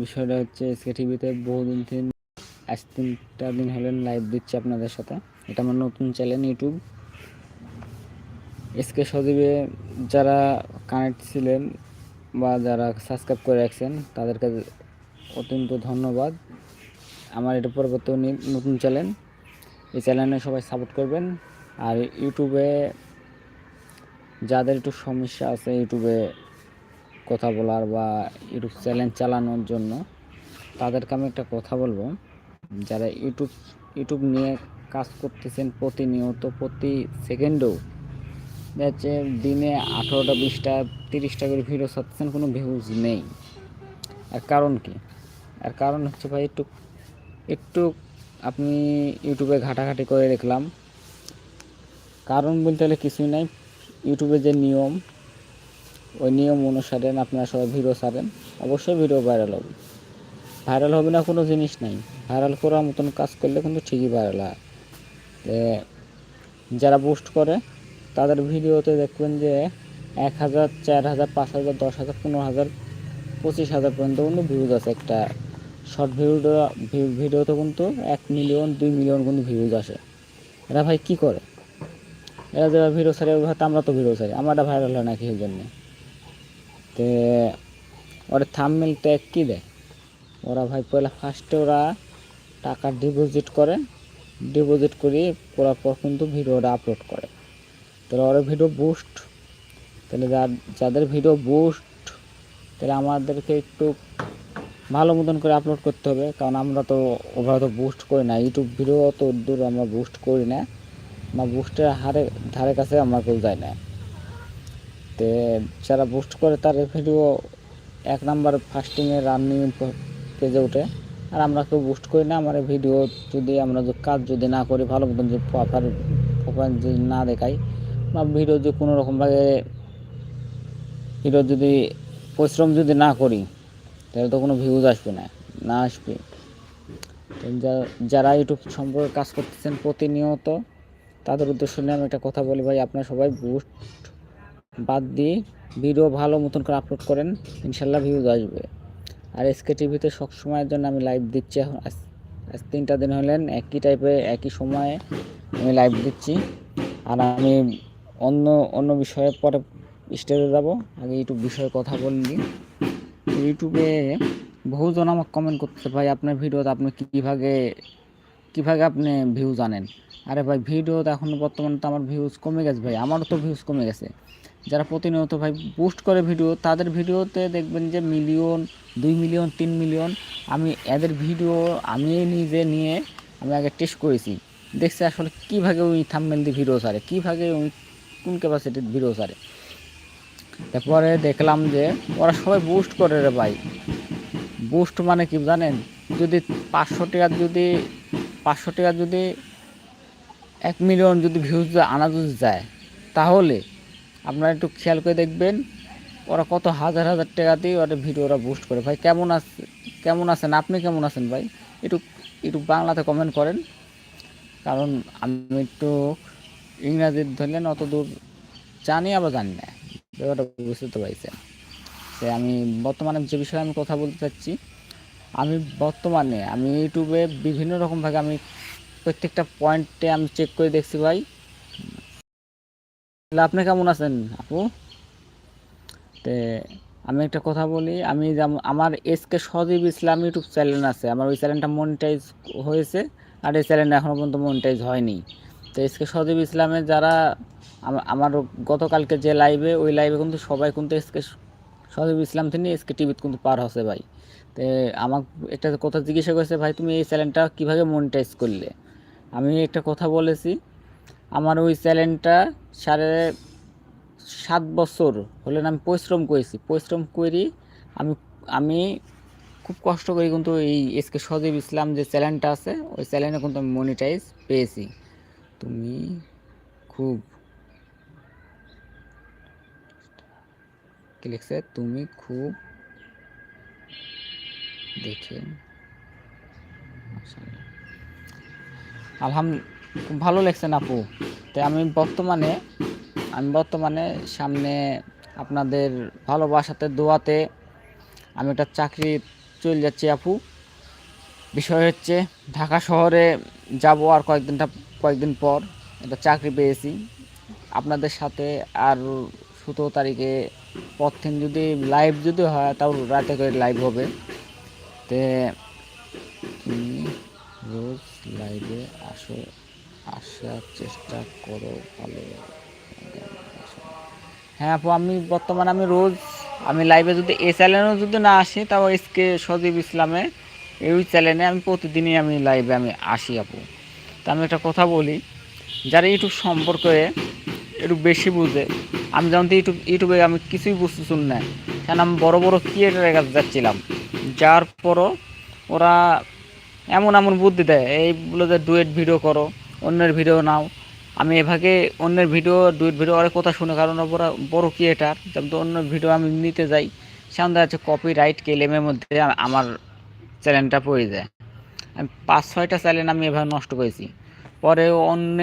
বিষয়টা হচ্ছে এসকে টিভিতে বহুদিন দিন আজ তিনটা দিন হলেন লাইভ দিচ্ছি আপনাদের সাথে। এটা আমার নতুন চ্যানেল ইউটিউব এসকে সজীবে যারা কানেক্ট ছিলেন বা যারা সাবস্ক্রাইব করে রাখছেন, তাদেরকে অত্যন্ত ধন্যবাদ। আমার এটা পরবর্তী নতুন চ্যানেল এই চ্যানেলে সবাই সাপোর্ট করবেন। আর ইউটিউবে যাদের একটু সমস্যা আছে ইউটিউবে কথা বলার বা ইউটিউব চ্যানেল চালানোর জন্য তাদেরকে আমি একটা কথা বলব। যারা ইউটিউব ইউটিউব নিয়ে কাজ করতেছেন প্রতিনিয়ত, প্রতি সেকেন্ডেও যাচ্ছে দিনে আঠারোটা, বিশটা, তিরিশটা করে ভিডিও ছাড়তেছেন, কোনো ভিউজ নেই। আর কারণ কি? আর কারণ হচ্ছে ভাই একটু একটু আপনি ইউটিউবে ঘাটাঘাটি করে দেখলাম। কারণ বলতে গেলে কিছুই নাই। ইউটিউবে যে নিয়ম ওই নিয়ম অনুসারে আপনারা সবাই ভিডিও ছাড়েন। অবশ্যই ভিডিও ভাইরাল হবে। ভাইরাল হবে না, কোনো জিনিস নাই। ভাইরাল করার মতন কাজ করলে কিন্তু ঠিকই ভাইরাল হয়। যারা বুস্ট করে, তাদের ভিডিওতে দেখবেন যে এক হাজার, চার হাজার, পাঁচ হাজার, দশ হাজার, পনেরো হাজার, পঁচিশ হাজার পর্যন্ত কিন্তু ভিউজ আছে। একটা শর্ট ভিডিও ভিডিওতে কিন্তু এক মিলিয়ন দুই মিলিয়ন কিন্তু ভিউজ আসে। এরা ভাই কি করে? এরা যারা ভিডিও ছাড়ে হয়তো আমরা তো ভিডিও ছাড়ি। আমারটা ভাইরাল হয় না কিসের জন্যে? তে ওরা থামমেল ট্যাগ কী দেয় ওরা ভাই পয়লা ফার্স্টে ওরা টাকা ডিপোজিট করে ডিপোজিট করি করার পর কিন্তু ভিডিওটা আপলোড করে। তাহলে ওরা ভিডিও বুস্ট তাহলে যাদের ভিডিও বুস্ট তাহলে আমাদেরকে একটু ভালো মতন করে আপলোড করতে হবে, কারণ আমরা তো ওভাবে তো বুস্ট করি না। ইউটিউব ভিডিও তো দূর আমরা বুস্ট করি না। বা বুস্টের হারে, ধারে কাছে আমরা কেউ যায় না। তে যারা বুস্ট করে তার ভিডিও এক নাম্বার ফার্স্টিংয়ে রানিং পেজে ওঠে। আর আমরা কেউ বুস্ট করি না আমার ভিডিও যদি আমরা কাজ যদি না করি, ভালো মতন যে প্রপার প্রপার যদি না দেখাই বা ভিডিও যদি কোনো রকমভাবে ভিডিও যদি পরিশ্রম যদি না করি, তাহলে তো কোনো ভিউজ আসবে না না আসবে। যারা ইউটিউব সম্পর্কে কাজ করতেছেন প্রতিনিয়ত, তাদের উদ্দেশ্য নিয়ে আমি একটা কথা বলি ভাই, আপনারা সবাই বুস্ট বাদ দিয়ে ভিডিও ভালো মতন করে আপলোড করেন, ইনশাল্লাহ ভিউজ আসবে। আর এসকে টিভিতে সবসময়ের জন্য আমি লাইভ দিচ্ছি এখন। আজ তিনটা দিন হলেন, একই টাইপে একই সময়ে আমি লাইভ দিচ্ছি। আর আমি অন্য অন্য বিষয়ে পরে স্টেজে যাব। আগে ইউটিউব বিষয়ে কথা বলি ইউটিউবে বহুজন আমাকে কমেন্ট করতেছে, ভাই, আপনার ভিডিওতে আপনি কীভাবে কীভাবে আপনি ভিউ জানেন আরে ভাই ভিডিওতে এখন বর্তমানে তো আমার ভিউজ কমে গেছে, ভাই। আমারও তো ভিউজ কমে গেছে। যারা প্রতিনিয়ত ভাই বুস্ট করে ভিডিও তাদের ভিডিওতে দেখবেন যে মিলিয়ন দুই মিলিয়ন তিন মিলিয়ন আমি এদের ভিডিও আমি নিজে নিয়ে আমি আগে টেস্ট করেছি। দেখছি আসলে কীভাবে ওই থাম্বনেল দিয়ে ভিডিও সারে কীভাবে ওই কোন ক্যাপাসিটির ভিডিও সারে তারপরে দেখলাম যে ওরা সবাই বুস্ট করে রে ভাই। বুস্ট মানে কি জানেন? যদি পাঁচশো টাকার যদি, পাঁচশো টাকার যদি এক মিলিয়ন যদি ভিউজ আনা যদি যায়, তাহলে আপনারা একটু খেয়াল করে দেখবেন, ওরা কত হাজার হাজার টাকা দিয়ে ওরা ভিডিও ওরা বুস্ট করে। ভাই, কেমন আছে, কেমন আছেন? আপনি কেমন আছেন ভাই? একটু একটু বাংলাতে কমেন্ট করেন। কারণ আমি একটু ইংরাজি ধরলেন, অত দূর জানি আবার জানি না। ব্যাপারটা বুঝতে পারছেন। সে আমি বর্তমানে যে বিষয়ে আমি কথা বলতে চাচ্ছি, আমি বর্তমানে আমি ইউটিউবে বিভিন্ন রকমভাবে আমি প্রত্যেকটা পয়েন্টে আমি চেক করে দেখছি ভাই। আপনি কেমন আছেন আপু? তে আমি একটা কথা বলি, আমি আমার SK Sajib Islam YouTube channel আছে, আমার ওই চ্যানেলটা মনিটাইজ হয়েছে, আর এই চ্যানেলটা এখনও পর্যন্ত মনিটাইজ হয়নি। তো এসকে সজীব ইসলামের যারা আমার গতকালকে যে লাইভে ওই লাইভে কিন্তু সবাই কিন্তু এসকে সজীব ইসলাম থেকে এসকে টিভিতে কিন্তু পার হচ্ছে ভাই। তো আমাকে একটা কথা জিজ্ঞাসা করেছে, ভাই, তুমি এই চ্যানেলটা কীভাবে মনিটাইজ করলে? আমি একটা কথা বলেছি আমার ওই চ্যানেলটা সাড়ে সাত বছর হলেন আমি পরিশ্রম করেছি। পরিশ্রম করি আমি আমি খুব কষ্ট করে কিন্তু এই এসকে সজীব ইসলাম যে চ্যানেলটা আছে, ওই চ্যানেলে কিন্তু আমি মনিটাইজ পেয়েছি। তুমি খুব, কি লিখছে? তুমি খুব দেখে মাশাআল্লাহ। খুব ভালো লেগছেন আপু? তো আমি বর্তমানে আমি বর্তমানে সামনে আপনাদের ভালোবাসাতে, দোয়াতে আমি একটা চাকরি চলে যাচ্ছি আপু। বিষয় হচ্ছে ঢাকা শহরে যাব আর কয়েকদিনটা, কয়েকদিন পর একটা চাকরি পেয়েছি। আপনাদের সাথে আর সতেরো তারিখে প্রথম যদি লাইভ যদি হয়, তাও রাতে করে লাইভ হবে। তে রোজ লাইভে আসো। আসার চেষ্টা করো, ভালো হ্যাঁ আপু, আমি বর্তমানে আমি রোজ, আমি লাইভে যদি, এ চ্যানেলেও যদি না আসি, তাও এসকে সজীব ইসলামে, এই চ্যানেলে আমি প্রতিদিনই আমি লাইভে আমি আসি আপু। তা আমি একটা কথা বলি, যারা ইউটিউব সম্পর্কে একটু বেশি বুঝে, আমি যেমন তো ইউটিউব ইউটিউবে আমি কিছুই বুঝতে শুন না, কেন আমি বড় বড় ক্রিয়েটারের কাছে যাচ্ছিলাম, যার পরও ওরা এমন এমন বুদ্ধি দেয় এইগুলো যে ডুয়েট ভিডিও করো অন্যের ভিডিও নাও। আমি এভাবে অন্যের ভিডিও ডুয়েট ভিডিও অনেক কথা শুনে, কারণ ওরা বড় ক্রিয়েটার যেমন তো অন্য ভিডিও আমি নিতে যাই সেমন দেখা কপি রাইট কেলেমের মধ্যে আমার চ্যানেলটা পড়ে যায়। আমি পাঁচ, ছয়টা চ্যানেল আমি এভাবে নষ্ট করেছি। পরে অন্য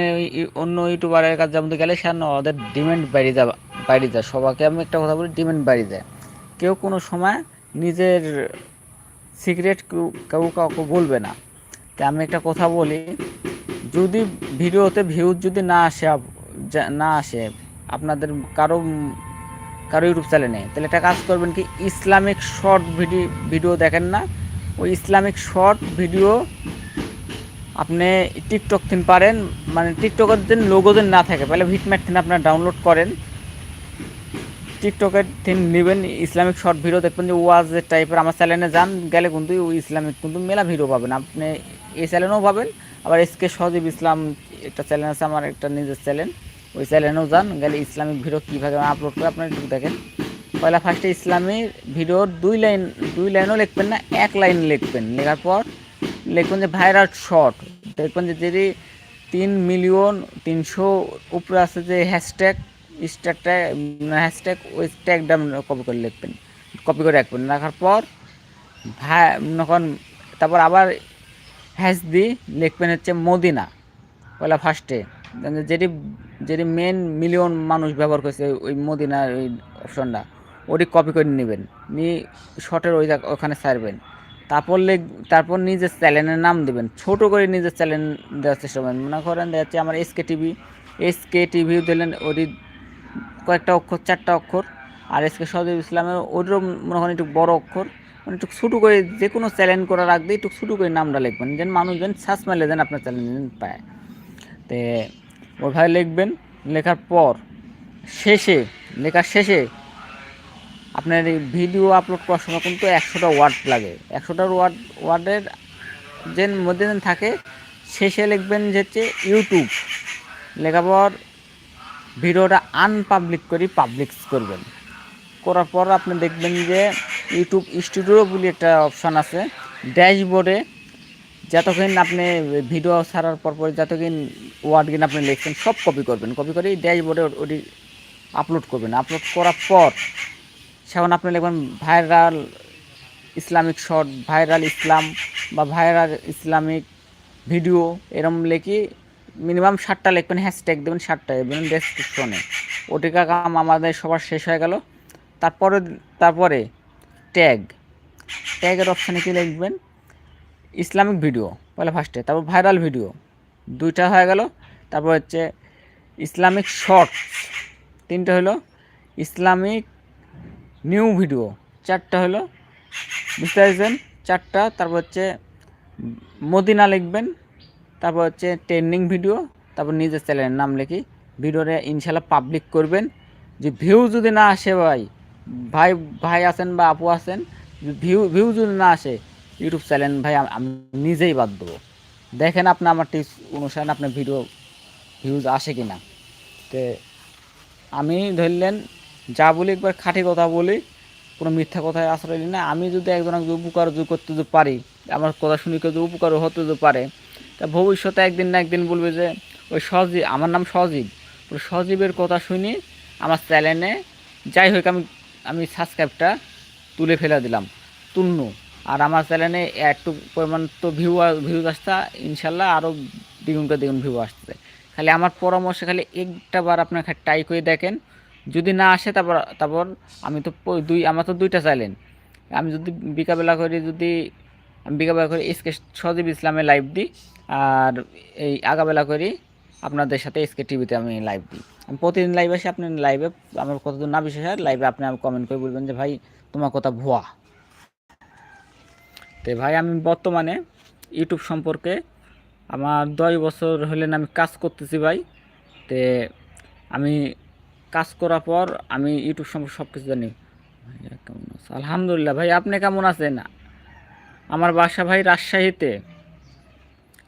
অন্য ইউটিউবারের কাছে যেমন গেলে সে ওদের ডিমান্ড বাইরে যা বাইরে যায়। সবাইকে আমি একটা কথা বলি ডিমান্ড বাইরে যায়। কেউ কোনো সময় নিজের সিক্রেট কেউ কেউ কাউকে বলবে না। তাই আমি একটা কথা বলি যদি ভিডিওতে ভিউজ যদি না আসে না আসে, আপনাদের কারও কারও ইউটিউব চ্যানেলে তাহলে একটা কাজ করবেন কি, ইসলামিক শর্ট ভিডিও ভিডিও দেখেন না, ওই ইসলামিক শর্ট ভিডিও আপনি টিকটক থিন পারেন মানে টিকটকের দিন লোগো দিন না থাকে, তাহলে ভিটম্যাট থিন আপনারা ডাউনলোড করেন টিকটকের থিন নেবেন, ইসলামিক শর্ট ভিডিও দেখবেন যে, ওয়াজ টাইপের আমার চ্যানেলে যান, গেলে কিন্তু ওই ইসলামিক কিন্তু মেলা ভিডিও পাবেন, আপনি এই চ্যানেলেও পাবেন আবার এসকে সজীব ইসলাম একটা চ্যানেল আছে, আমার একটা নিজের চ্যানেল ওই চ্যানেলেও যান, গেলে ইসলামিক ভিডিও কীভাবে আপলোড করে, আপনারা একটু দেখেন। পয়লা ফার্স্টে ইসলামী ভিডিওর দুই লাইন দুই লাইনও লিখবেন না, এক লাইন লিখবেন। লেখার পর লিখবেন যে ভাইরাল শর্ট দেখবেন যে যদি তিন মিলিয়ন তিনশো উপরে আছে যে হ্যাশট্যাগ স্ট্যাগটা হ্যাশট্যাগ ওই ট্যাগটা কপি করে লিখবেন। কপি করে রাখবেন। রাখার পর ভাই যখন তারপর আবার দি লিখবেন হচ্ছে মদিনা পয়লা ফার্স্টে যেটি যেটি মেন মিলিয়ন মানুষ ব্যবহার করছে ওই মদিনার ওই অপশনটা ওটি কপি করে নেবেন। নিয়ে শর্টের ওই ওখানে ছাড়বেন। তারপর লিখ, তারপর নিজের চ্যানেলের নাম দেবেন। ছোট করে নিজের চ্যানেল দেওয়ার চেষ্টা করবেন। মনে করেন দেখা যাচ্ছে আমার এসকে টিভি এসকে টিভিও দিলেন, ওটি কয়েকটা অক্ষর, চারটা অক্ষর। আর এসকে সজীব ইসলামের ওটিরও মনে করেন একটু বড় অক্ষর। মানে একটু ছোটো করে যে কোনো চ্যালেঞ্জ করার আগে একটু ছোটো করে নামটা লিখবেন। যেন মানুষ যেন সার্চ মারলে যেন আপনার চ্যানেল পায়। তে ওইভাবে লিখবেন, লেখার পর শেষে, লেখার শেষে আপনার এই ভিডিও আপলোড করার সময় কিন্তু একশোটা ওয়ার্ড লাগে। একশোটা ওয়ার্ড ওয়ার্ডের যে মধ্যে যেন থাকে, শেষে লিখবেন যে হচ্ছে ইউটিউব লেখার পর ভিডিওটা আনপাবলিক করি পাবলিক করবেন। করার পর আপনি দেখবেন যে ইউটিউব স্টুডিও বলে একটা অপশান আছে। ড্যাশবোর্ডে যতক্ষণ আপনি ভিডিও ছাড়ার পর পরে যতক্ষণ ওয়ার্ড কিনা আপনি লিখছেন, সব কপি করবেন। কপি করে ড্যাশবোর্ডে ওটি আপলোড করবেন। আপলোড করার পর সেখন আপনি লিখবেন viral Islamic short viral Islam বা ভাইরাল ইসলামিক ভিডিও এরম লিখি মিনিমাম ষাটটা লিখবেন হ্যাশট্যাগ দেবেন, ষাটটা দেবেন ডেসক্রিপশনে ওটিকা কাম আমাদের সবার শেষ হয়ে গেল। তারপরে তারপরে ট্যাগ। ট্যাগের অপশানে কি লিখবেন? ইসলামিক ভিডিও পয়লা ফার্স্টে তারপর ভাইরাল ভিডিও দুইটা হয়ে গেল। তারপর হচ্ছে ইসলামিক শর্টস তিনটা হলো ইসলামিক নিউ ভিডিও চারটা হলো। পারছেন? চারটা, তারপর হচ্ছে মদিনা লিখবেন। তারপর হচ্ছে ট্রেন্ডিং ভিডিও তারপর নিজের চ্যানেলের নাম লিখি। ভিডিওটা ইনশাল্লাহ পাবলিক করবেন। যে ভিউ যদি না আসে ভাই ভাই ভাই আছেন বা আপু আছেন ভিউ ভিউ যদি না আসে ইউটিউব চ্যানেল ভাই, আমি নিজেই বাদ দেবো। দেখেন আপনি আমার টিপস অনুসারে আপনার ভিডিও ভিউজ আসে কি না তে আমি ধরলেন, যা বলি একবার খাঁটি কথা বলি, কোনো মিথ্যা কথায় আশ্রয় না। আমি যদি একজনকে উপকার করতে যদি পারি, আমার কথা শুনে কেউ যদি উপকার হতে যদি পারে, তা ভবিষ্যতে একদিন না একদিন বলবে যে, ওই সজীব, আমার নাম সজীব। সজীবের কথা শুনি, আমার চ্যানেলে যাই হোক, আমি আমি সাবস্ক্রাইবটা তুলে ফেলে দিলাম। তুলনু, আর আমার চ্যানেলে একটু পরিমাণ তো ভিউ ভিউজ আসতে ইনশাল্লাহ আরও দ্বিগুণটা দ্বিগুণ ভিউ আসতে খালি আমার পরামর্শ খালি একটা বার আপনার ট্রাই করে দেখেন। যদি না আসে তারপর তারপর আমি তো দুই, আমার তো দুইটা চাইলেন আমি যদি বিকাবেলা করে যদি, আমি বিকাবেলা করে এসকে সজীব ইসলামে লাইভ দিই, আর এই আগাবেলা করি আপনাদের সাথে এসকে টিভিতে আমি লাইভ দিই। আমি প্রতিদিন লাইভ আসি, আপনি লাইভে আমার কতদূর না বিশেষ হয় লাইভে আপনি আমি কমেন্ট করে বলবেন যে, ভাই, তোমার কথা ভুয়া। তো ভাই, আমি বর্তমানে ইউটিউব সম্পর্কে আমার দশ বছর হলেন আমি কাজ করতেছি ভাই। তে আমি কাজ করার পর আমি ইউটিউব সম্পর্কে সব কিছু জানি কেমন আছে? আলহামদুলিল্লাহ। ভাই, আপনি কেমন আছেন? আমার বাসা ভাই রাজশাহীতে।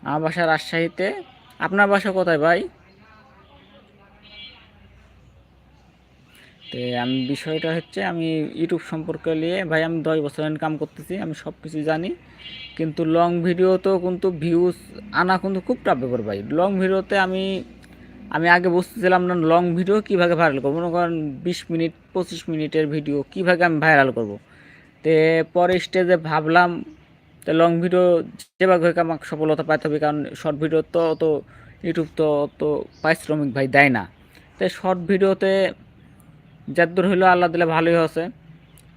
আমার বাসা রাজশাহীতে আপনার বাসা কোথায় ভাই? তো আমি বিষয়টা হচ্ছে আমি ইউটিউব সম্পর্কে নিয়ে, ভাই আমি দশ বছর ইনকাম করতেছি, আমি সব কিছু জানি। কিন্তু লং ভিডিওতেও কিন্তু ভিউজ আনা কিন্তু খুব টাফ ব্যাপার ভাই। লং ভিডিওতে আমি আমি আগে বুঝতেছিলাম না লং ভিডিও কীভাবে ভাইরাল করব। মনে করেন বিশ মিনিট, পঁচিশ মিনিটের ভিডিও কীভাবে আমি ভাইরাল করব। তে পরে স্টেজে ভাবলাম তো লং ভিডিও যেভাবে হোক আমাকে সফলতা পাইতে হবে, কারণ শর্ট ভিডিও তো অত ইউটিউব তো অত পারিশ্রমিক ভাই দেয় না। তো শর্ট ভিডিওতে যাদুর হইল আল্লাহ দিলে ভালোই হচ্ছে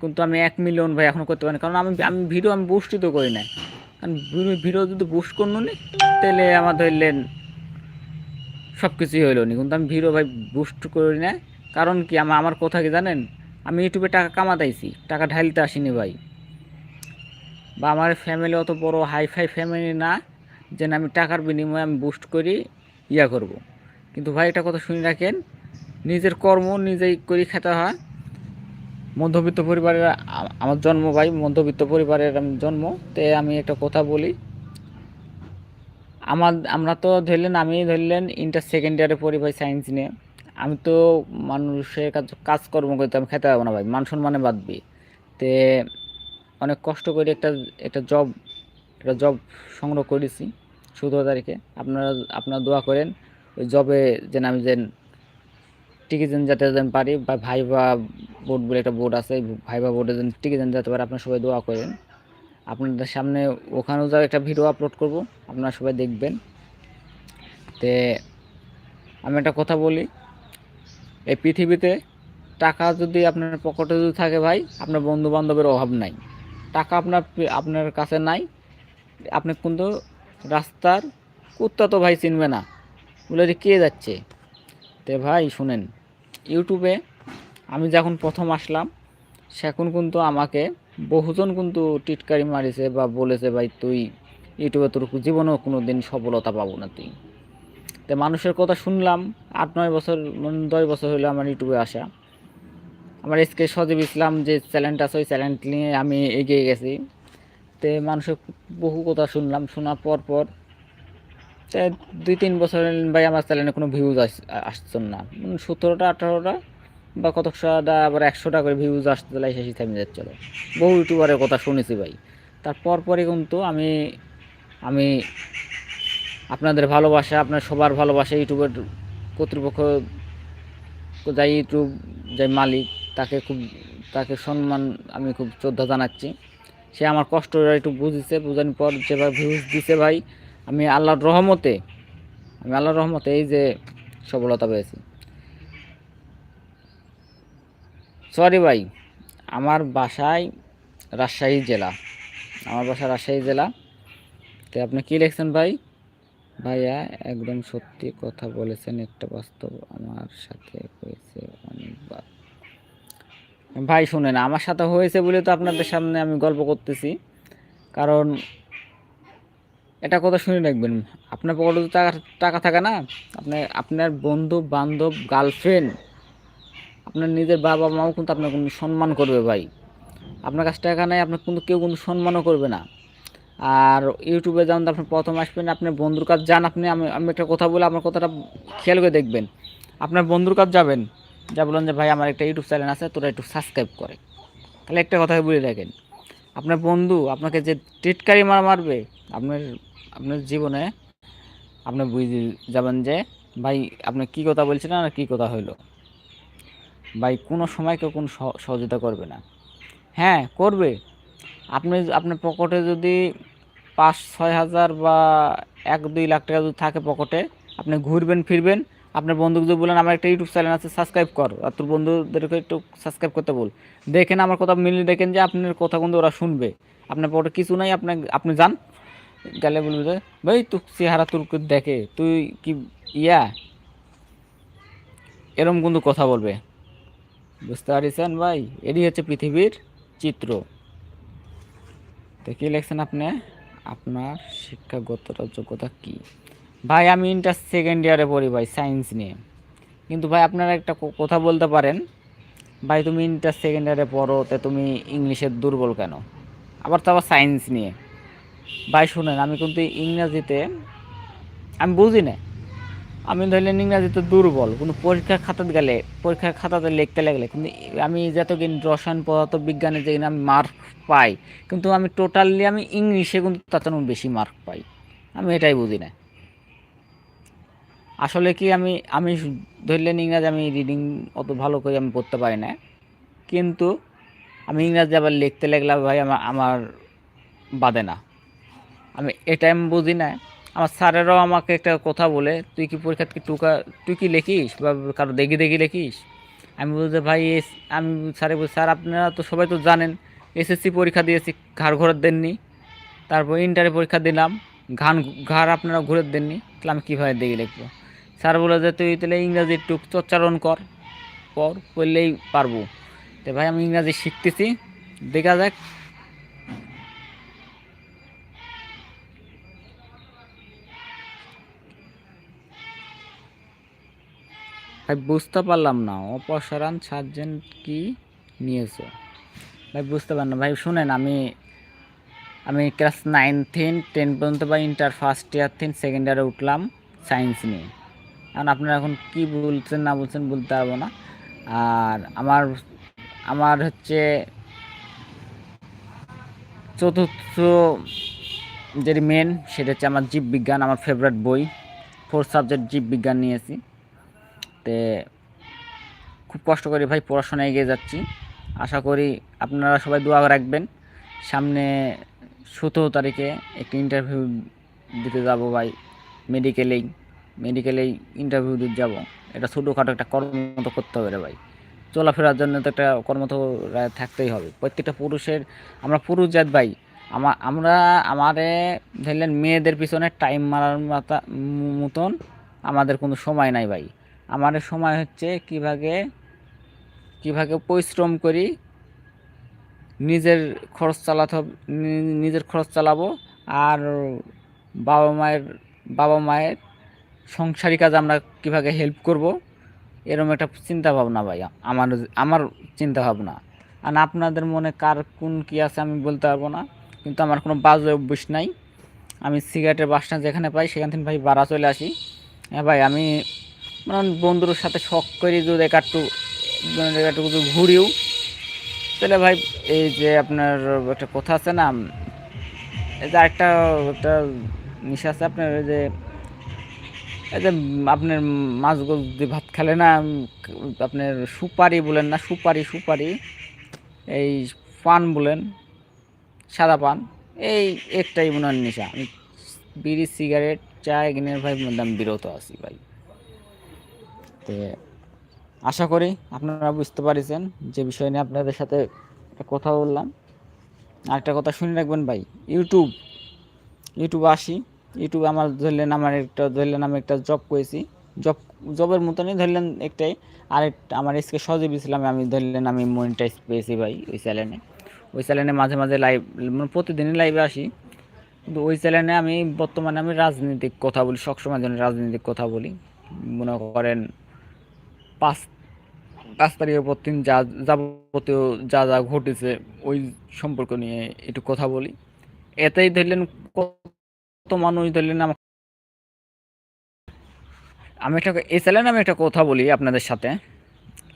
কিন্তু আমি এক মিলিয়ন ভাই এখনও করতে পারি কারণ আমি আমি ভিডিও আমি বুস্টই তো করি না কারণ ভিডিও যদি বুস্ট করুন নি, তাহলে আমার ধরলেন সব কিছুই হইল নি, কিন্তু আমি ভিডিও ভাই বুস্ট করি না কারণ কি আমার আমার কথা কি জানেন? আমি ইউটিউবে টাকা কামাতাইছি, টাকা ঢালতে আসিনি ভাই। বা আমার ফ্যামিলি অত বড় হাই ফাই ফ্যামিলি না যে না আমি টাকার বিনিময়ে আমি বুস্ট করি, ইয়া করব। কিন্তু ভাই এটা কথা শুনে রাখেন, নিজের কর্ম নিজেই করি খেতে হয়। মধ্যবিত্ত পরিবারের, আমার জন্ম ভাই, মধ্যবিত্ত পরিবারের আমি জন্ম, তে আমি একটা কথা বলি। আমার, আমরা তো ধরলেন, আমি ধরলেন ইন্টার সেকেন্ড ইয়ারে পড়ি ভাই সায়েন্স নিয়ে। আমি তো মানুষের কাজ, কাজকর্ম করতে আমি খেতে পারব না ভাই, মান সম্মানে বাঁধবি তে অনেক কষ্ট করে একটা একটা জব একটা জব সংগ্রহ করেছি সতেরো তারিখে। আপনারা আপনারা দোয়া করেন, ওই জবে যেন আমি যেন টিকে যেন যাতে যেন পারি, বা ভাইবা বোর্ড বলে একটা বোর্ড আছে ভাইবা বোর্ডে যেন টিকে যেন যেতে পারে, আপনারা সবাই দোয়া করেন। আপনাদের সামনে ওখানেও যাও, একটা ভিডিও আপলোড করব, আপনারা সবাই দেখবেন। তে আমি একটা কথা বলি, এই পৃথিবীতে টাকা যদি আপনার পকেটে যদি থাকে ভাই, আপনার বন্ধু বান্ধবের অভাব নাই। টাকা আপনার আপনার কাছে নাই। আপনি কিন্তু রাস্তার কুত্তা তো ভাই চিনবে না। বলে কে যাচ্ছে? তে ভাই শুনেন, ইউটিউবে আমি যখন প্রথম আসলাম, সেখন কিন্তু আমাকে বহুজন কিন্তু টিটকারি মারিছে বা বলেছে, ভাই তুই ইউটিউবে তোর জীবনেও কোনো দিন সফলতা পাবো না তুই। তো মানুষের কথা শুনলাম, আট নয় বছর, দশ বছর হলো আমার ইউটিউবে আসা। আমার এসকে সজীব ইসলাম যে চ্যানেলটা আছে, ওই চ্যানেল নিয়ে আমি এগিয়ে গেছি। তে মানুষের বহু কথা শুনলাম, শোনার পর পর দুই তিন বছর ভাই আমার চ্যানেলে কোনো ভিউজ আসছে না। মানে সতেরোটা, আঠারোটা বা কতটা আবার একশোটা করে ভিউজ আসতে চলে শেষে থেমে যাচ্ছিল। বহু ইউটিউবারের কথা শুনেছি ভাই। তারপর পরে কিন্তু আমি আমি আপনাদের ভালোবাসা, আপনার সবার ভালোবাসা, ইউটিউবের কর্তৃপক্ষ, যাই ইউটিউব যাই মালিক তাকে খুব, তাকে সম্মান আমি খুব শ্রদ্ধা জানাচ্ছি। সে আমার কষ্টটা একটু বুঝেছে বুঝানোর পর যেভাবে ভিউজ দিছে ভাই, আমি আল্লাহর রহমতে, আমি আল্লাহর রহমতে এই যে সফলতা পেয়েছি। সরি ভাই, আমার বাসায় রাজশাহী জেলা, আমার বাসা রাজশাহী জেলা। তো আপনি কী লিখছেন ভাই? ভাইয়া একদম সত্যি কথা বলেছেন, একটা বাস্তব আমার সাথে হয়েছে অনেকবার। ভাই, শুনেন, আমার সাথে হয়েছে বলে তো আপনাদের সামনে আমি গল্প করতেছি। কারণ এটা কথা শুনে রাখবেন, আপনার পকেটে তো টাকা টাকা থাকে না। আপনার আপনার বন্ধু, বান্ধব গার্লফ্রেন্ড আপনার নিজের বাবা মাও কিন্তু আপনার কোনো সম্মান করবে ভাই। আপনার কাছে টাকা নেই, আপনার কিন্তু কেউ কিন্তু সম্মানও করবে না। আর ইউটিউবে যেমন আপনি প্রথম আসবেন, আপনার বন্ধুর কাছে যান আপনি, আমি আমি একটা কথা বলে আমার কথাটা খেয়াল করে দেখবেন। আপনার বন্ধুর কাছে যাবেন যা বললেন যে, ভাই, আমার একটা ইউটিউব চ্যানেল আছে, তোরা একটু সাবস্ক্রাইব করে। তাহলে একটা কথা বলে রাখেন আপনার বন্ধু আপনাকে যে টিটকারি মার মারবে, আপনার আপনার জীবনে আপনি বুঝে যাবেন যে, ভাই, আপনি কী কথা বলছিলেন আর কী কথা হইল? ভাই, কোনো সময় কেউ কোনো সহ- সহযোগিতা করবে না। হ্যাঁ করবে। আপনি, আপনার পকেটে যদি পাঁচ, ছয় হাজার বা এক, দুই লাখ টাকা যদি থাকে পকেটে, আপনি ঘুরবেন, ফিরবেন আপনার বন্ধুদের বলেন, আমার একটা ইউটিউব চ্যানেল আছে সাবস্ক্রাইব কর। আর তোর বন্ধুদেরকে একটু সাবস্ক্রাইব করতে বল। দেখেন, আমার কথা মিলিয়ে দেখেন যে আপনার কথা কিন্তু ওরা শুনবে। আপনার পরে কিছু নাই, আপনার, আপনি যান। গেলে বলবে যে, ভাই তুই চেহারা তোর দেখে? তুই কি ইয়া? এরম কিন্তু কথা বলবে। বুঝতে পারছেন ভাই? এটি হচ্ছে পৃথিবীর চিত্র। তো কী লিখছেন আপনি? আপনার শিক্ষাগত যোগ্যতা কি? ভাই, আমি ইন্টার সেকেন্ড ইয়ারে পড়ি ভাই সায়েন্স নিয়ে। কিন্তু ভাই, আপনারা একটা কথা বলতে পারেন। ভাই, তুমি ইন্টার সেকেন্ড ইয়ারে পড়ো, তে তুমি ইংলিশের দুর্বল কেন? আবার তো আবার সায়েন্স নিয়ে। ভাই, শুনেন, আমি কিন্তু ইংরাজিতে, আমি বুঝি না। আমি ধরলেন ইংরাজিতে দুর্বল কিন্তু পরীক্ষার খাতাতে গেলে, পরীক্ষার খাতাতে লিখতে লাগলে, কিন্তু আমি যতদিন রসায়ন পদার্থ বিজ্ঞানে যে আমি মার্ক পাই, কিন্তু আমি টোটালি আমি ইংলিশে কিন্তু জন্য বেশি মার্ক পাই। আমি এটাই বুঝি না। আসলে কি আমি আমি ধরলেন ইংরাজি আমি রিডিং অত ভালো করে আমি পড়তে পারি না। কিন্তু আমি ইংরাজি আবার লিখতে লাগলাম ভাই আমার আমার বাদে না। আমি এটা আমি বুঝি না। আমার স্যারেরাও আমাকে একটা কথা বলে, তুই কি পরীক্ষা কি টুকা, তুই কি লেখিস? বা কারও দেখি দেখি লেখিস? আমি বলতে ভাই, এস- আমি স্যারে বলি, স্যার, আপনারা তো সবাই তো জানেন, এসএসসি পরীক্ষা দিয়েছি, ঘাড় ঘোরার দেননি। তারপর ইন্টারে পরীক্ষা দিলাম, ঘান, ঘাড় আপনারা ঘুরে দেননি, তাহলে আমি কীভাবে দেখি লিখব? স্যার বলে যে, তুই তাহলে ইংরাজি একটু চর্চারণ কর কর করলেই পারব। তো ভাই, আমি ইংরাজি শিখতেছি, দেখা যাক। ভাই, বুঝতে পারলাম না, অপসারণ সার্জেন্ট কি নিয়েছো? ভাই, বুঝতে পারলাম ভাই, শুনেন, আমি আমি ক্লাস নাইন থেকে টেন পর্যন্ত বা ইন্টার ফার্স্ট ইয়ার থেকে সেকেন্ড ইয়ারে উঠলাম সায়েন্স নিয়ে। কারণ আপনারা এখন কি বলছেন, না বলছেন বলতে পারব না। আর আমার আমার হচ্ছে চতুর্থ যেটি মেন সেটা হচ্ছে আমার জীববিজ্ঞান, আমার ফেভারিট বই। ফোর্থ সাবজেক্ট জীববিজ্ঞান নিয়েছি। তে খুব কষ্ট করে ভাই পড়াশোনা এগিয়ে যাচ্ছি। আশা করি আপনারা সবাই দোয়া রাখবেন। সামনে সতেরো তারিখে একটি ইন্টারভিউ দিতে যাব ভাই মেডিকেলেই মেডিকেলেই ইন্টারভিউ দিতে যাব। এটা ছোটোখাটো একটা কর্ম তো করতে হবে রে ভাই। চলাফেরার জন্য তো একটা কর্ম তো থাকতেই হবে। প্রত্যেকটা পুরুষের, আমরা পুরুষ জাত ভাই, আমা- আমরা, আমারে ধরলেন মেয়েদের পিছনে টাইম মারার মাতা ম- মতন আমাদের কোনো সময় নাই ভাই। আমাদের সময় হচ্ছে কীভাবে কীভাবে পরিশ্রম করি, নিজের খরচ চালাতে হবে নিজের খরচ চালাবো, আর বাবা মায়ের বাবা মায়ের সংসারী কাজ আমরা কীভাবে হেল্প করব এরকম একটা চিন্তা ভাবনা ভাই, আমার আমার চিন্তা ভাবনা আর আপনাদের মনে কার কোন কী আছে আমি বলতে পারব না, কিন্তু আমার কোনো বাজে অভ্যাস নাই। আমি সিগারেটের বাসটা যেখানে পাই সেখান থেকে ভাই বাড়া চলে আসি। হ্যাঁ ভাই, আমি মানে বন্ধুর সাথে শখ করি যদি একটু একটু ঘুরিও। তাহলে ভাই, এই যে আপনার একটা কথা আছে না, এই যে একটা একটা নিশা আছে আপনার, ওই যে যে আপনার মাছ গোছ দিয়ে ভাত খেলে না, আপনার সুপারি বলেন না, সুপারি সুপারি, এই পান বলেন, সাদা পান, এই একটাই মনে হয় নেশা। আমি বিড়ি, সিগারেট, চা এগুলোর ভাই আমি বিরত আছি ভাই। তো আশা করি আপনারা বুঝতে পারছেন যে বিষয় নিয়ে আপনাদের সাথে কথা বললাম। আর একটা কথা শুনে রাখবেন ভাই, ইউটিউব, ইউটিউবে আসি। ইউটিউবে আমার ধরলেন, আমার একটা, ধরলেন আমি একটা জব করেছি। জব জবের মতনই ধরলেন একটাই। আর একটা আমার এসকে সজীব ইসলামে আমি ধরলেন আমি মনিটাইজ পেয়েছি ভাই ওই চ্যানেলে ওই চ্যানেলে মাঝে মাঝে লাইভ মানে প্রতিদিনই লাইভে আসি। কিন্তু ওই চ্যানেলে আমি বর্তমানে আমি রাজনৈতিক কথা বলি, সবসময় জন্য রাজনৈতিক কথা বলি। মনে করেন পাঁচ পাঁচ তারিখের পর দিন যা, যাবতীয় যা যা ঘটেছে, ওই সম্পর্ক নিয়ে একটু কথা বলি। এতেই ধরলেন মানুষ ধরলেন আমি একটা এই চ্যানেলে আমি একটা কথা বলি আপনাদের সাথে।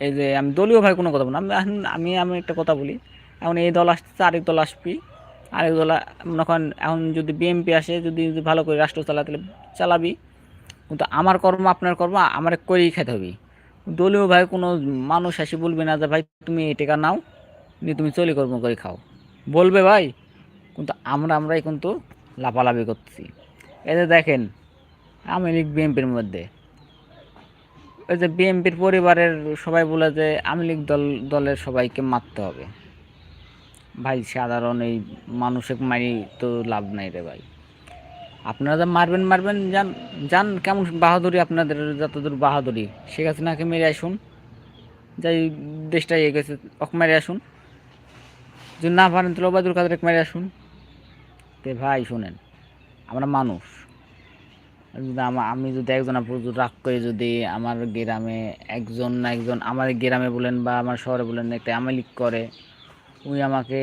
এই যে আমি দলীয় ভাই কোনো কথা বলি আমি আমি একটা কথা বলি। এখন এই দল আসতেছে আরেক দল আসবি আরেক দল মনে করেন এখন যদি বিএমপি আসে, যদি ভালো করে রাষ্ট্র চালা তাহলে চালাবি। কিন্তু আমার কর্ম, আপনার কর্ম, আমার করেই খেতে হবে। দলীয় ভাই কোনো মানুষ এসে বলবে না যে, ভাই, তুমি এই টাকা নাও, নিয়ে তুমি চলি কর্ম করে খাও। বলবে ভাই, কিন্তু আমরা আমরাই কিন্তু লাফালাফি করতেছি। এতে দেখেন, আমি লিখ বিএনপির মধ্যে। ওই যে বিএনপির পরিবারের সবাই বলে যে আওয়ামী লীগ দল, দলের সবাইকে মারতে হবে। ভাই, সাধারণ এই মানুষের মারি তো লাভ নাই রে ভাই। আপনারা যা মারবেন মারবেন যান যান কেমন বাহাদুরি আপনাদের, যতদূর বাহাদুরি। সে শেখ হাসিনাকে মেরে আসুন। যাই দেশটা এগিয়ে গেছে ওকে মেরে আসুন। যদি না পারেন তাহলে ওবায়দুল কাদেরকে মেরে আসুন। তে ভাই শোনেন, আমরা মানুষ। যদি আমি যদি একজন প্রচুর রাগ করে যদি আমার গ্রামে একজন না একজন আমার গ্রামে বলেন বা আমার শহরে বলেন একটা আমালিক করে, উনি আমাকে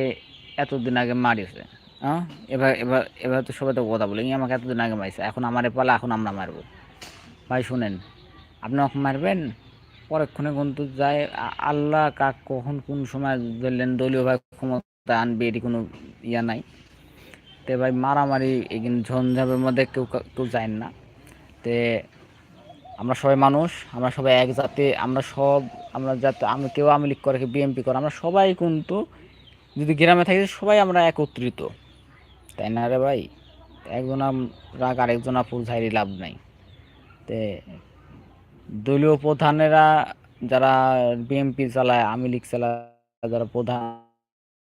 এতদিন আগে মারিয়েছে। হ্যাঁ এবার এবার এবার তো সবাই তো কথা বলে আমাকে এতদিন আগে মারিছে এখন আমারে পালা, এখন আমরা মারবো। ভাই শোনেন, আপনি ওকে মারবেন? পরক্ষণে কিন্তু যায় আল্লাহ কাক কখন কোন সময় ধরলেন, দলীয় ভাই ক্ষমতা আনবে এটি কোনো ইয়া নাই। তে ভাই মারামারি এখানে ঝঞ্ঝাপের মধ্যে কেউ কেউ যায় না। তে আমরা সবাই মানুষ, আমরা সবাই এক জাতি, আমরা সব, আমরা যাতে আমি কেউ আমি লীগ করে বিএমপি করে, আমরা সবাই কিন্তু যদি গ্রামে থাকি, সবাই আমরা একত্রিত। তাই না রে ভাই? একজন রাগ আরেকজন আপুর ঝাইরি লাভ নাই। তে দলীয় প্রধানেরা যারা বিএমপি চালায় আমি লীগ চালায় যারা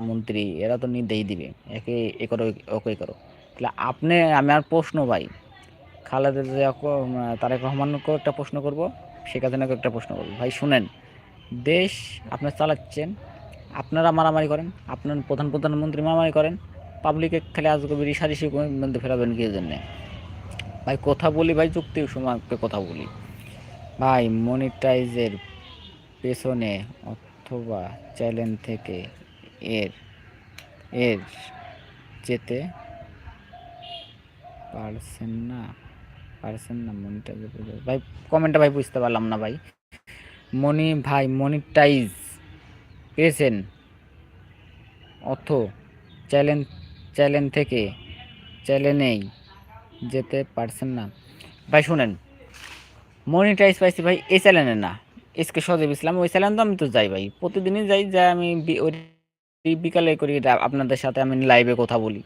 প্রধানমন্ত্রী এরা তো নির্দেশ দিবে। একে এ করো, ওকে করো। তাহলে আপনি আমার প্রশ্ন ভাই, খালেদা জিয়া তারেক রহমানকেও একটা প্রশ্ন করব, শেখ হাসিনাকেও একটা প্রশ্ন করব। ভাই, শুনেন, দেশ আপনি চালাচ্ছেন, আপনারা মারামারি করেন, আপনার প্রধান প্রধানমন্ত্রী মারামারি করেন পাবলিকে খালি আজকে রিসারিসি মধ্যে ফেরাবেন কি জন্যে? ভাই, কথা বলি, ভাই যুক্তি সমাজকে কথা বলি। ভাই মনিটাইজের পেছনে অথবা চ্যানেল থেকে এর এর যেতে পারছেন না পারছেন না মনিটাইজ ভাই কমেন্টটা ভাই বুঝতে পারলাম না ভাই। মনি, ভাই মনিটাইজ পেয়েছেন? অর্থ চ্যালেঞ্জ চ্যানেল থেকে চ্যানেলেই যেতে পারছেন না। ভাই, শুনেন মনিটাইজ পাইছি ভাই এই চ্যানেলে না। এসকে সদেব ইসলাম ওই চ্যানেল তো আমি তো যাই ভাই। প্রতিদিনই যাই যা আমি ওই বিকালে করি আপনাদের সাথে আমি লাইভে কথা বলি।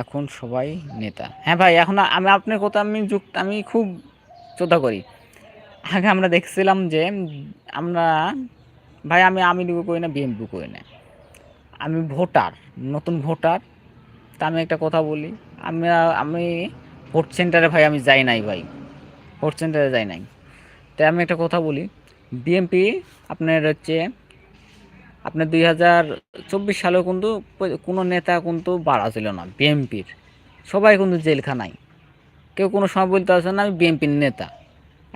এখন সবাই নেতা। হ্যাঁ ভাই, এখন আমি আপনার কথা আমি যুক্ত, আমি খুব শ্রদ্ধা করি। আগে আমরা দেখছিলাম যে আমরা, ভাই আমি আমি লিগও করি না বিএমপি করি না। আমি ভোটার, নতুন ভোটার, তা আমি একটা কথা বলি। আমি আমি ভোট সেন্টারে ভাই আমি যাই নাই ভাই। ভোট সেন্টারে যাই নাই। তাই আমি একটা কথা বলি। বিএমপি আপনার হচ্ছে আপনার দুই হাজার চব্বিশ সালেও কিন্তু কোনো নেতা কিন্তু বাড়া ছিল না বিএমপির সবাই কিন্তু জেলখানায়। কেউ কোনো সময় বলতে পারছে না, আমি বিএমপির নেতা।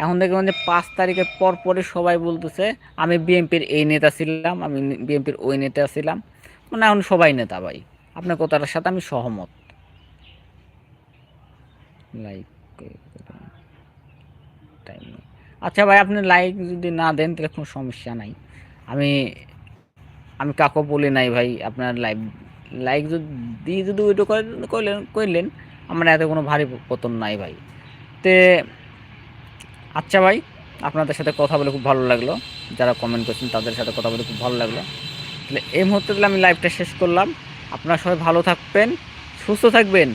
এখন দেখবেন যে পাঁচ তারিখের পর পরে সবাই বলতেছে, আমি বিএমপির এই নেতা ছিলাম, আমি বিএমপির ওই নেতা ছিলাম। মানে এখন সবাই নেতা ভাই। আপনার কথাটার সাথে আমি সহমত। লাইক টাইম আচ্ছা ভাই, আপনি লাইক যদি না দেন, তাহলে কোনো সমস্যা নাই। আমি আমি কাকু বলি, নাই ভাই, আপনার লাইক লাইক যদি যদি ওইটা করে- করলেন করলেন আমার এত কোনো ভারী পতন নাই ভাই। তে আচ্ছা ভাই, আপনাদের সাথে কথা বলে খুব ভালো লাগল। যারা কমেন্ট করছেন, তাদের সাথে কথা বলে খুব ভালো লাগল। তাহলে এই মুহূর্তে তাহলে আমি লাইভটা শেষ করলাম। আপনারা সবাই ভালো থাকবেন, সুস্থ থাকবেন।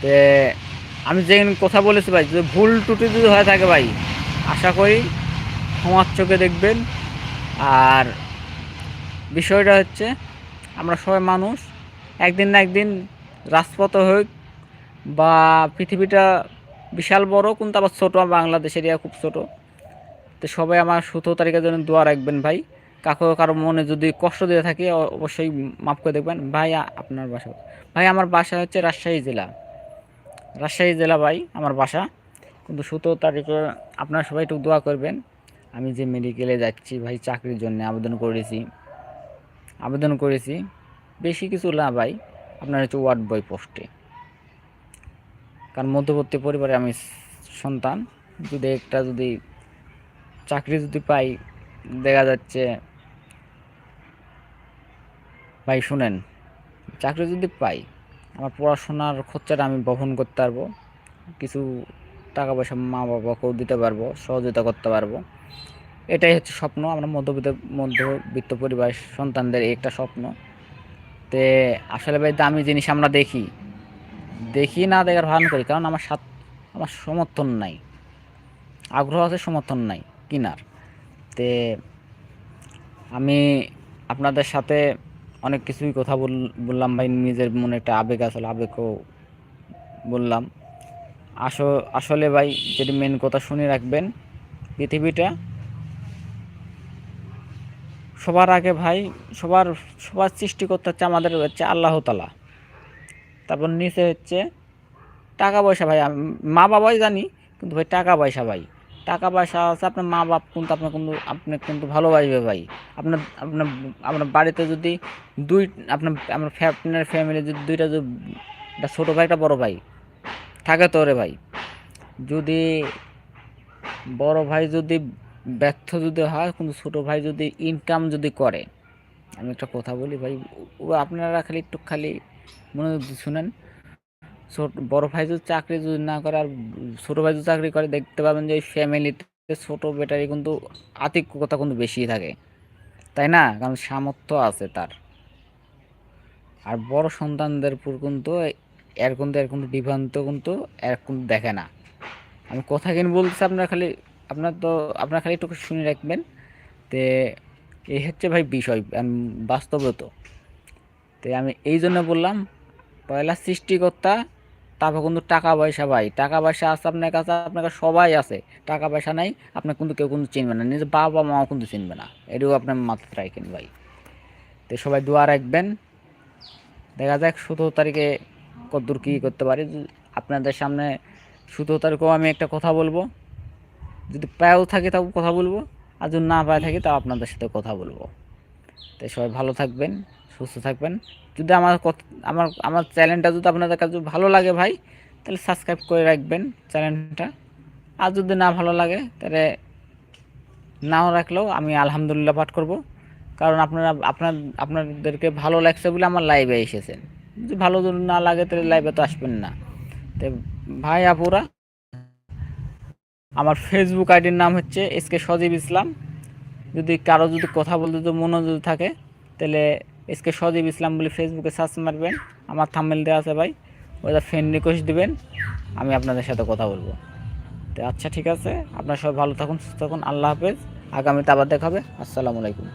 তে, আমি যে কথা বলেছি ভাই, যদি ভুল ত্রুটি যদি হয়ে থাকে ভাই, আশা করি ক্ষমার চোখে দেখবেন। আর বিষয়টা হচ্ছে, আমরা সবাই মানুষ, একদিন না একদিন রাজপথ হোক বা পৃথিবীটা বিশাল বড়, কিন্তু আবার ছোটো বাংলাদেশের এরিয়া খুব ছোট। তো সবাই আমার সতেরো তারিখের জন্য দোয়া রাখবেন ভাই। কাকু, কারও মনে যদি কষ্ট দিয়ে থাকে অবশ্যই মাফ করে দেখবেন। ভাই আপনার বাসা ভাই, আমার বাসা হচ্ছে রাজশাহী জেলা। রাজশাহী জেলা ভাই, আমার বাসা। কিন্তু সতেরো তারিখে আপনারা সবাই একটু দোয়া করবেন। আমি যে মেডিকেলে যাচ্ছি, ভাই, চাকরির জন্য আবেদন করেছি। আবেদন করেছি। বেশি কিছু না ভাই, আপনার হচ্ছে ওয়ার্ড বয় পোস্টে। কারণ মধ্যবর্তী পরিবারে আমি সন্তান, যদি একটা যদি চাকরি যদি পাই, দেখা যাচ্ছে, ভাই শুনেন, চাকরি যদি পাই, আমার পড়াশোনার খরচাটা আমি বহন করতে পারব, কিছু টাকা পয়সা মা বাবাকেও দিতে পারব, সহযোগিতা করতে পারব। এটাই হচ্ছে স্বপ্ন, আমরা মধ্যবিত্ত মধ্যবিত্ত পরিবার সন্তানদের একটা স্বপ্ন। তে আসলে ভাই দামি জিনিস আমরা দেখি। দেখি না দেখার ভান করি, কারণ আমার সাথ আমার সমর্থন নাই। আগ্রহ আছে, সমর্থন নাই কিনার। তে আমি আপনাদের সাথে অনেক কিছুই কথা বল- বললাম ভাই, নিজের মনে একটা আবেগ আসলে আবেগও বললাম। আস, আসলে ভাই যেটি মেন কথা শুনে রাখবেন পৃথিবীটা সবার আগে ভাই, সবার সবার সৃষ্টিকর্তা হচ্ছে আমাদের হচ্ছে আল্লাহ তালা তারপর নিচে হচ্ছে টাকা পয়সা ভাই মা বাবাই জানি, কিন্তু ভাই টাকা পয়সা ভাই। টাকা পয়সা আছে, আপনার মা বাপ কিন্তু আপনার কিন্তু, আপনি কিন্তু ভালোবাসবে ভাই। আপনার আপনার আপনার বাড়িতে যদি দুই, আপনার আপনার আপনার ফ্যামিলি যদি দুইটা যদি, একটা ছোটো ভাই, একটা বড়ো ভাই, থাকে তো রে ভাই। যদি বড় ভাই যদি ব্যর্থ যদি হয়, কিন্তু ছোটো ভাই যদি ইনকাম যদি করে, আমি একটা কথা বলি ভাই ও আপনারা খালি একটু খালি মনে শুনেন। ছোট, বড় ভাই যদি চাকরি যদি না করে, আর ছোটো ভাই যদি চাকরি করে, দেখতে পাবেন যে ফ্যামিলিতে ছোটো বেটারি কিন্তু আতিক্যতা কিন্তু বেশি থাকে। তাই না? কারণ সামর্থ্য আছে তার। আর বড় সন্তানদের উপর কিন্তু এর কিন্তু এর কিন্তু বিভ্রান্ত কিন্তু, এর কিন্তু দেখে না। আমি কথা কিনে বলতেছি আপনারা খালি আপনার তো, আপনার খালি একটু শুনে রাখবেন তে এই হচ্ছে ভাই বিষয় বাস্তবত তো আমি এই জন্য বললাম, পয়লা সৃষ্টিকর্তা তারপর কিন্তু টাকা পয়সা ভাই। টাকা পয়সা আছে আপনার কাছে আপনার কাছে সবাই আছে। টাকা পয়সা নাই আপনার কিন্তু কেউ কিন্তু চিনবে না। নিজের বাবা মাও কিন্তু চিনবে না। এটাও আপনার মাথায় রাখেন ভাই। তো সবাই দোয়া রাখবেন। দেখা যাক সতেরো তারিখে কতদূর কী করতে পারি। আপনাদের সামনে সতেরো তারিখেও আমি একটা কথা বলব। যদি পায়েও থাকে তাও কথা বলব, আর যদি না পায়ে থাকে তাও আপনাদের সাথে কথা বলব। তাই সবাই ভালো থাকবেন, সুস্থ থাকবেন। যদি আমার আমার আমার চ্যানেলটা যদি আপনাদের কাছে ভালো লাগে ভাই, তাহলে সাবস্ক্রাইব করে রাখবেন চ্যানেলটা। আর যদি না ভালো লাগে, তাহলে নাও রাখলেও আমি আলহামদুলিল্লাহ পাঠ করব। কারণ আপনারা, আপনার, আপনাদেরকে ভালো লাগছে বলে আমার লাইভে এসেছেন। যদি ভালো না লাগে, তাহলে লাইভে তো আসবেন না। তো ভাই আপুরা আমার ফেসবুক আইডির নাম হচ্ছে এস কে সজীব ইসলাম। যদি কারও যদি কথা বলতে যদি মনোযোগ থাকে, তাহলে এস কে সজীব ইসলাম বলে ফেসবুকে সার্চ মারবেন। আমার থাম্বেল দেওয়া আছে ভাই। ওটা ফ্রেন্ড রিকোয়েস্ট দেবেন, আমি আপনাদের সাথে কথা বলব। তো আচ্ছা ঠিক আছে। আপনারা সবাই ভালো থাকুন, সুস্থ থাকুন। আল্লাহ হাফেজ। আগামীতে আবার দেখাবে আসসালামু আলাইকুম।